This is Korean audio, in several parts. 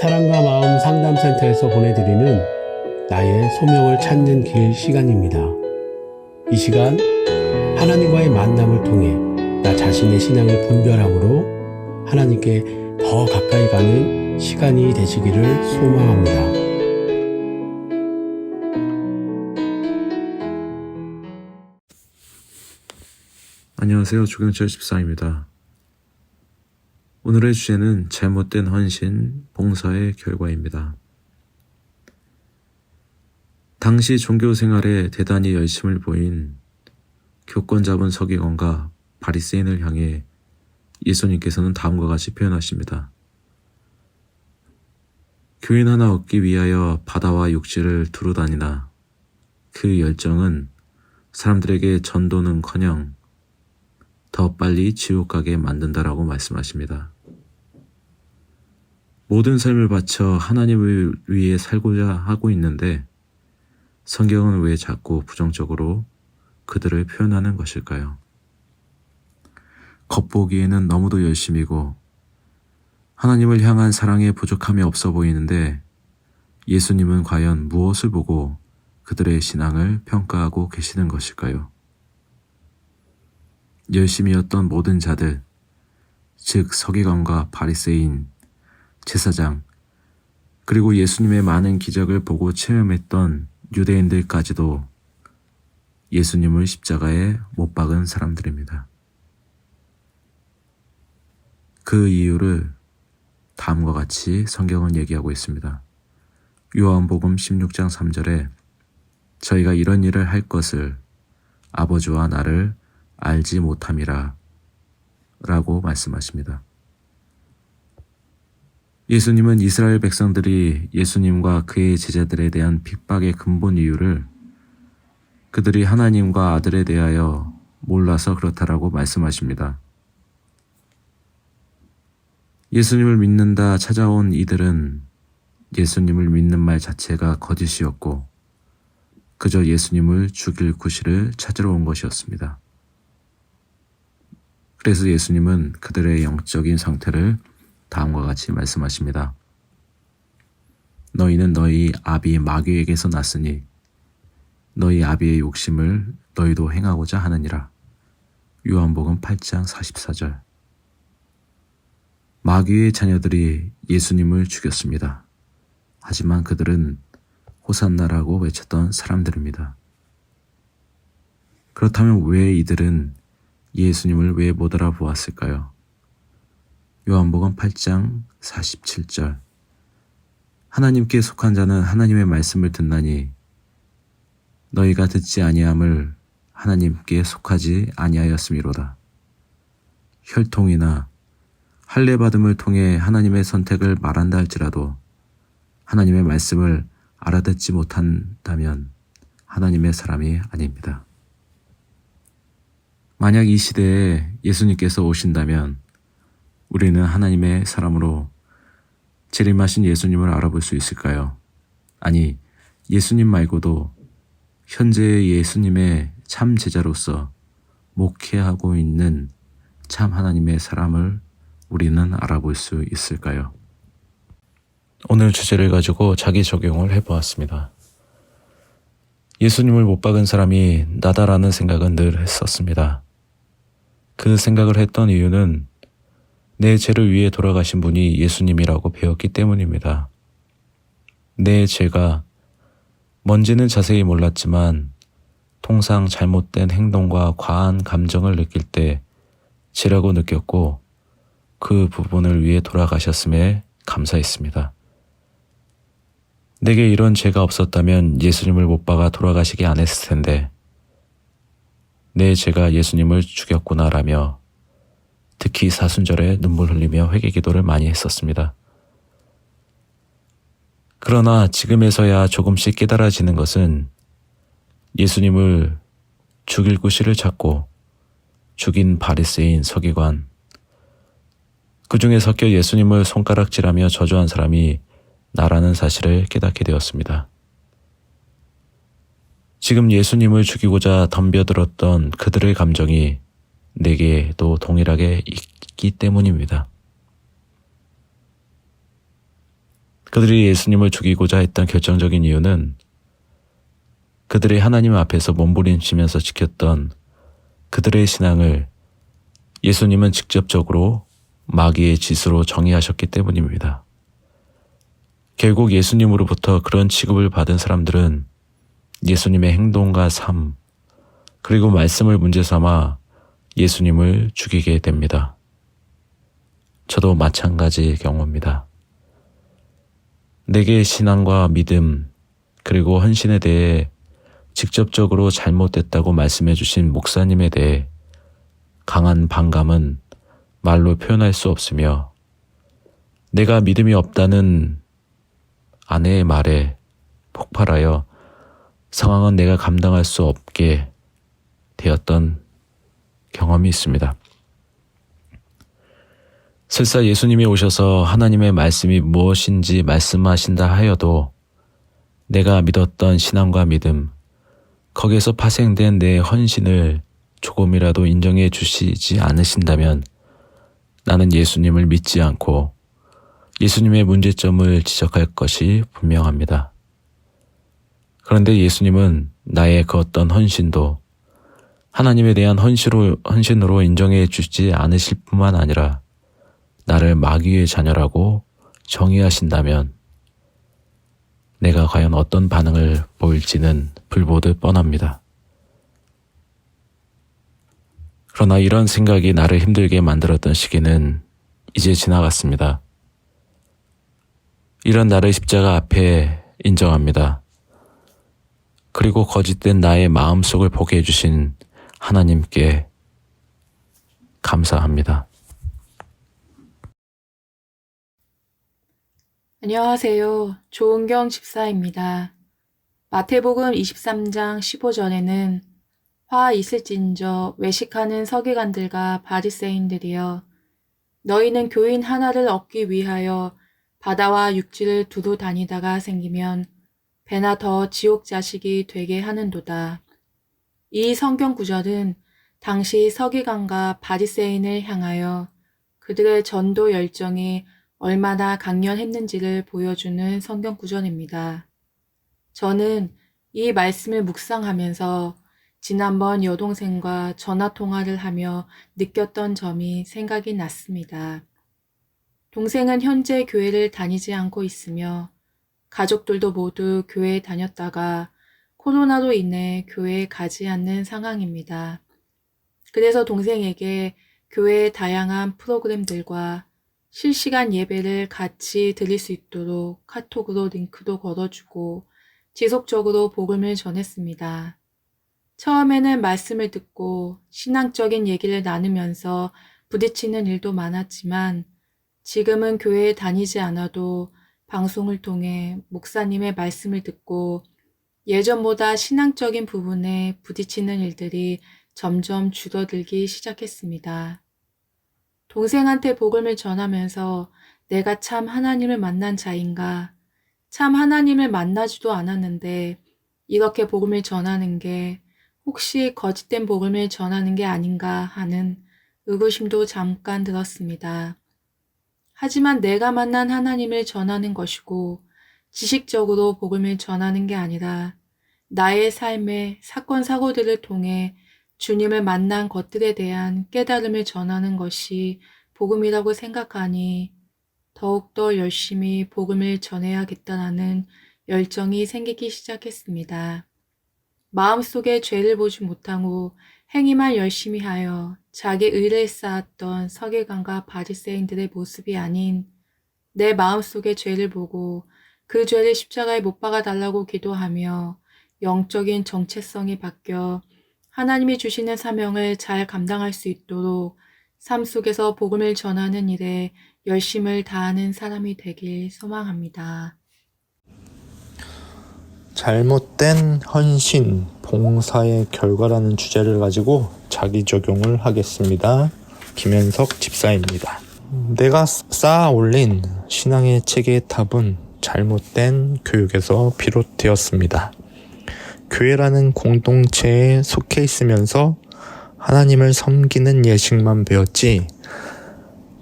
사랑과 마음 상담센터에서 보내드리는 나의 소명을 찾는 길 시간입니다. 이 시간 하나님과의 만남을 통해 나 자신의 신앙을 분별함으로 하나님께 더 가까이 가는 시간이 되시기를 소망합니다. 안녕하세요. 조경철 집사입니다. 오늘의 주제는 잘못된 헌신, 봉사의 결과입니다. 당시 종교 생활에 대단히 열심을 보인 교권 잡은 서기관과 바리새인을 향해 예수님께서는 다음과 같이 표현하십니다. 교인 하나 얻기 위하여 바다와 육지를 두루 다니나 그 열정은 사람들에게 전도는커녕 더 빨리 지옥 가게 만든다라고 말씀하십니다. 모든 삶을 바쳐 하나님을 위해 살고자 하고 있는데 성경은 왜 자꾸 부정적으로 그들을 표현하는 것일까요? 겉보기에는 너무도 열심이고 하나님을 향한 사랑에 부족함이 없어 보이는데 예수님은 과연 무엇을 보고 그들의 신앙을 평가하고 계시는 것일까요? 열심이었던 모든 자들, 즉 서기관과 바리새인, 제사장, 그리고 예수님의 많은 기적을 보고 체험했던 유대인들까지도 예수님을 십자가에 못 박은 사람들입니다. 그 이유를 다음과 같이 성경은 얘기하고 있습니다. 요한복음 16장 3절에 저희가 이런 일을 할 것을 아버지와 나를 알지 못함이라 라고 말씀하십니다. 예수님은 이스라엘 백성들이 예수님과 그의 제자들에 대한 핍박의 근본 이유를 그들이 하나님과 아들에 대하여 몰라서 그렇다라고 말씀하십니다. 예수님을 믿는다 찾아온 이들은 예수님을 믿는 말 자체가 거짓이었고 그저 예수님을 죽일 구실을 찾으러 온 것이었습니다. 그래서 예수님은 그들의 영적인 상태를 다음과 같이 말씀하십니다. 너희는 너희 아비 마귀에게서 났으니 너희 아비의 욕심을 너희도 행하고자 하느니라. 요한복음 8장 44절. 마귀의 자녀들이 예수님을 죽였습니다. 하지만 그들은 호산나라고 외쳤던 사람들입니다. 그렇다면 왜 이들은 예수님을 왜 못 알아보았을까요? 요한복음 8장 47절 하나님께 속한 자는 하나님의 말씀을 듣나니 너희가 듣지 아니함을 하나님께 속하지 아니하였음이로다. 혈통이나 할례 받음을 통해 하나님의 선택을 말한다 할지라도 하나님의 말씀을 알아듣지 못한다면 하나님의 사람이 아닙니다. 만약 이 시대에 예수님께서 오신다면 우리는 하나님의 사람으로 재림하신 예수님을 알아볼 수 있을까요? 아니, 예수님 말고도 현재의 예수님의 참 제자로서 목회하고 있는 참 하나님의 사람을 우리는 알아볼 수 있을까요? 오늘 주제를 가지고 자기 적용을 해보았습니다. 예수님을 못 박은 사람이 나다라는 생각은 늘 했었습니다. 그 생각을 했던 이유는 내 죄를 위해 돌아가신 분이 예수님이라고 배웠기 때문입니다. 내 죄가 뭔지는 자세히 몰랐지만 통상 잘못된 행동과 과한 감정을 느낄 때 죄라고 느꼈고 그 부분을 위해 돌아가셨음에 감사했습니다. 내게 이런 죄가 없었다면 예수님을 못 박아 돌아가시게 안 했을 텐데 내 죄가 예수님을 죽였구나라며 특히 사순절에 눈물 흘리며 회개 기도를 많이 했었습니다. 그러나 지금에서야 조금씩 깨달아지는 것은 예수님을 죽일 구실을 찾고 죽인 바리새인 서기관 그 중에 섞여 예수님을 손가락질하며 저주한 사람이 나라는 사실을 깨닫게 되었습니다. 지금 예수님을 죽이고자 덤벼들었던 그들의 감정이 내게도 동일하게 있기 때문입니다. 그들이 예수님을 죽이고자 했던 결정적인 이유는 그들이 하나님 앞에서 몸부림치면서 지켰던 그들의 신앙을 예수님은 직접적으로 마귀의 짓으로 정의하셨기 때문입니다. 결국 예수님으로부터 그런 취급을 받은 사람들은 예수님의 행동과 삶, 그리고 말씀을 문제 삼아 예수님을 죽이게 됩니다. 저도 마찬가지의 경우입니다. 내게 신앙과 믿음, 그리고 헌신에 대해 직접적으로 잘못됐다고 말씀해 주신 목사님에 대해 강한 반감은 말로 표현할 수 없으며 내가 믿음이 없다는 아내의 말에 폭발하여 상황은 내가 감당할 수 없게 되었던 경험이 있습니다. 설사 예수님이 오셔서 하나님의 말씀이 무엇인지 말씀하신다 하여도 내가 믿었던 신앙과 믿음, 거기에서 파생된 내 헌신을 조금이라도 인정해 주시지 않으신다면 나는 예수님을 믿지 않고 예수님의 문제점을 지적할 것이 분명합니다. 그런데 예수님은 나의 그 어떤 헌신도 하나님에 대한 헌신으로, 헌신으로 인정해 주지 않으실 뿐만 아니라 나를 마귀의 자녀라고 정의하신다면 내가 과연 어떤 반응을 보일지는 불보듯 뻔합니다. 그러나 이런 생각이 나를 힘들게 만들었던 시기는 이제 지나갔습니다. 이런 나를 십자가 앞에 인정합니다. 그리고 거짓된 나의 마음속을 보게 해주신 하나님께 감사합니다. 안녕하세요. 조은경 집사입니다. 마태복음 23장 15절에는 화 있을진저 외식하는 서기관들과 바리새인들이여 너희는 교인 하나를 얻기 위하여 바다와 육지를 두루 다니다가 생기면 배나 더 지옥 자식이 되게 하는도다. 이 성경 구절은 당시 서기관과 바리새인을 향하여 그들의 전도 열정이 얼마나 강렬했는지를 보여주는 성경 구절입니다. 저는 이 말씀을 묵상하면서 지난번 여동생과 전화 통화를 하며 느꼈던 점이 생각이 났습니다. 동생은 현재 교회를 다니지 않고 있으며 가족들도 모두 교회에 다녔다가 코로나로 인해 교회에 가지 않는 상황입니다. 그래서 동생에게 교회의 다양한 프로그램들과 실시간 예배를 같이 드릴 수 있도록 카톡으로 링크도 걸어주고 지속적으로 복음을 전했습니다. 처음에는 말씀을 듣고 신앙적인 얘기를 나누면서 부딪히는 일도 많았지만 지금은 교회에 다니지 않아도 방송을 통해 목사님의 말씀을 듣고 예전보다 신앙적인 부분에 부딪히는 일들이 점점 줄어들기 시작했습니다. 동생한테 복음을 전하면서 내가 참 하나님을 만난 자인가, 참 하나님을 만나지도 않았는데 이렇게 복음을 전하는 게 혹시 거짓된 복음을 전하는 게 아닌가 하는 의구심도 잠깐 들었습니다. 하지만 내가 만난 하나님을 전하는 것이고 지식적으로 복음을 전하는 게 아니라 나의 삶의 사건, 사고들을 통해 주님을 만난 것들에 대한 깨달음을 전하는 것이 복음이라고 생각하니 더욱더 열심히 복음을 전해야겠다는 열정이 생기기 시작했습니다. 마음속에 죄를 보지 못하고 행위만 열심히 하여 자기 의를 쌓았던 서기관과 바리새인들의 모습이 아닌 내 마음속에 죄를 보고 그 죄를 십자가에 못 박아 달라고 기도하며 영적인 정체성이 바뀌어 하나님이 주시는 사명을 잘 감당할 수 있도록 삶 속에서 복음을 전하는 일에 열심을 다하는 사람이 되길 소망합니다. 잘못된 헌신, 봉사의 결과라는 주제를 가지고 자기 적용을 하겠습니다. 김현석 집사입니다. 내가 쌓아 올린 신앙의 체계의 탑은 잘못된 교육에서 비롯되었습니다. 교회라는 공동체에 속해 있으면서 하나님을 섬기는 예식만 배웠지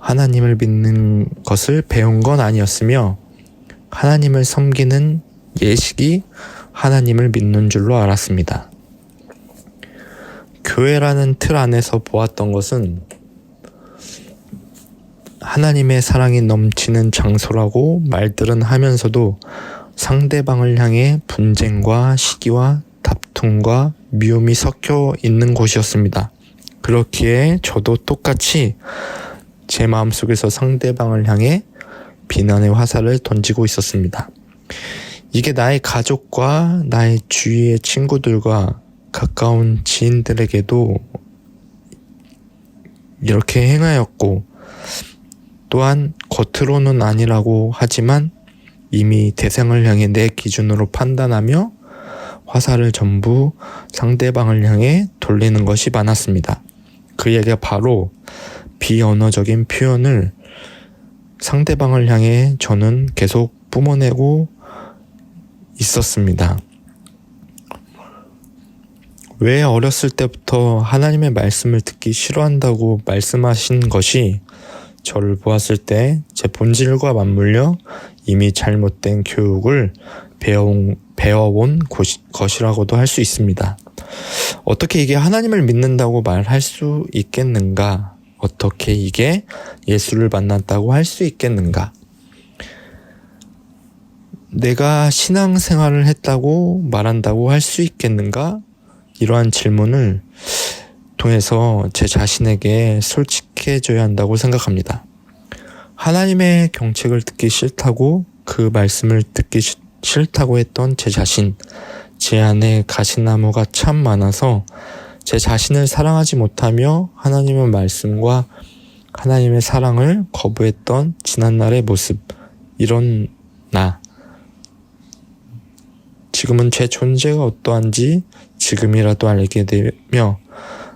하나님을 믿는 것을 배운 건 아니었으며 하나님을 섬기는 예식이 하나님을 믿는 줄로 알았습니다. 교회라는 틀 안에서 보았던 것은 하나님의 사랑이 넘치는 장소라고 말들은 하면서도 상대방을 향해 분쟁과 시기와 다툼과 미움이 섞여 있는 곳이었습니다. 그렇기에 저도 똑같이 제 마음속에서 상대방을 향해 비난의 화살을 던지고 있었습니다. 이게 나의 가족과 나의 주위의 친구들과 가까운 지인들에게도 이렇게 행하였고 또한 겉으로는 아니라고 하지만 이미 대상을 향해 내 기준으로 판단하며 화살을 전부 상대방을 향해 돌리는 것이 많았습니다. 그 얘기가 바로 비언어적인 표현을 상대방을 향해 저는 계속 뿜어내고 있었습니다. 왜 어렸을 때부터 하나님의 말씀을 듣기 싫어한다고 말씀하신 것이 저를 보았을 때 제 본질과 맞물려 이미 잘못된 교육을 배워온, 배워온 곳이- 것이라고도 할 수 있습니다. 어떻게 이게 하나님을 믿는다고 말할 수 있겠는가? 어떻게 이게 예수를 만났다고 할 수 있겠는가? 내가 신앙생활을 했다고 말한다고 할 수 있겠는가? 이러한 질문을 통해서 제 자신에게 솔직해져야 한다고 생각합니다. 하나님의 경책을 듣기 싫다고 그 말씀을 듣기 싫- 싫다고 했던 제 자신, 제 안에 가시나무가 참 많아서 제 자신을 사랑하지 못하며 하나님의 말씀과 하나님의 사랑을 거부했던 지난날의 모습, 이런 나. 지금은 제 존재가 어떠한지 지금이라도 알게 되며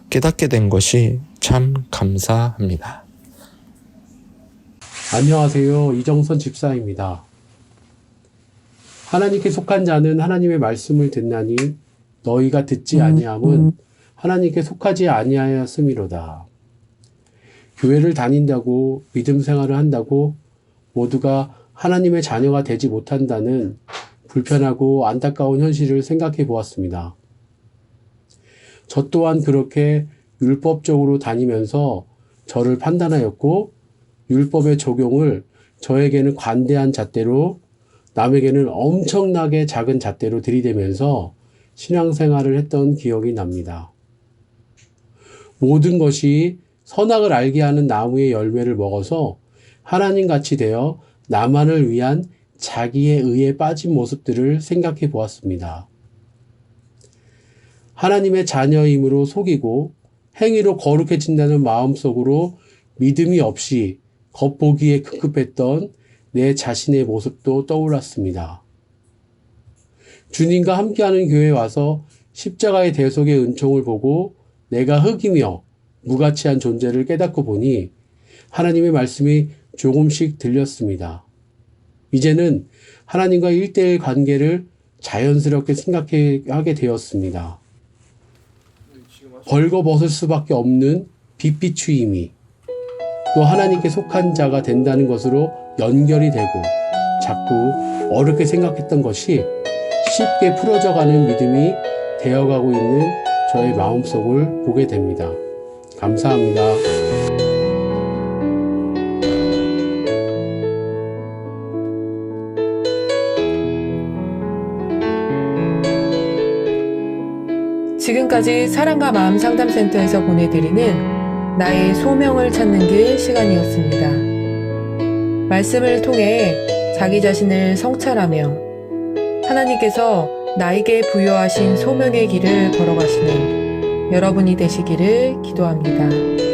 깨닫게 된 것이 참 감사합니다. 안녕하세요. 이정선 집사입니다. 하나님께 속한 자는 하나님의 말씀을 듣나니 너희가 듣지 아니함은 하나님께 속하지 아니하였음이로다. 교회를 다닌다고 믿음 생활을 한다고 모두가 하나님의 자녀가 되지 못한다는 불편하고 안타까운 현실을 생각해 보았습니다. 저 또한 그렇게 율법적으로 다니면서 저를 판단하였고 율법의 적용을 저에게는 관대한 잣대로 남에게는 엄청나게 작은 잣대로 들이대면서 신앙생활을 했던 기억이 납니다. 모든 것이 선악을 알게 하는 나무의 열매를 먹어서 하나님 같이 되어 나만을 위한 자기의 의에 빠진 모습들을 생각해 보았습니다. 하나님의 자녀임으로 속이고 행위로 거룩해진다는 마음속으로 믿음이 없이 겉보기에 급급했던 내 자신의 모습도 떠올랐습니다. 주님과 함께하는 교회에 와서 십자가의 대속의 은총을 보고 내가 흙이며 무가치한 존재를 깨닫고 보니 하나님의 말씀이 조금씩 들렸습니다. 이제는 하나님과 일대일 관계를 자연스럽게 생각하게 되었습니다. 벌거벗을 수밖에 없는 빛비추임이 또 하나님께 속한 자가 된다는 것으로 연결이 되고 자꾸 어렵게 생각했던 것이 쉽게 풀어져가는 믿음이 되어가고 있는 저의 마음속을 보게 됩니다. 감사합니다. 지금까지 사랑과 마음 상담센터에서 보내드리는 나의 소명을 찾는 길 시간이었습니다. 말씀을 통해 자기 자신을 성찰하며 하나님께서 나에게 부여하신 소명의 길을 걸어가시는 여러분이 되시기를 기도합니다.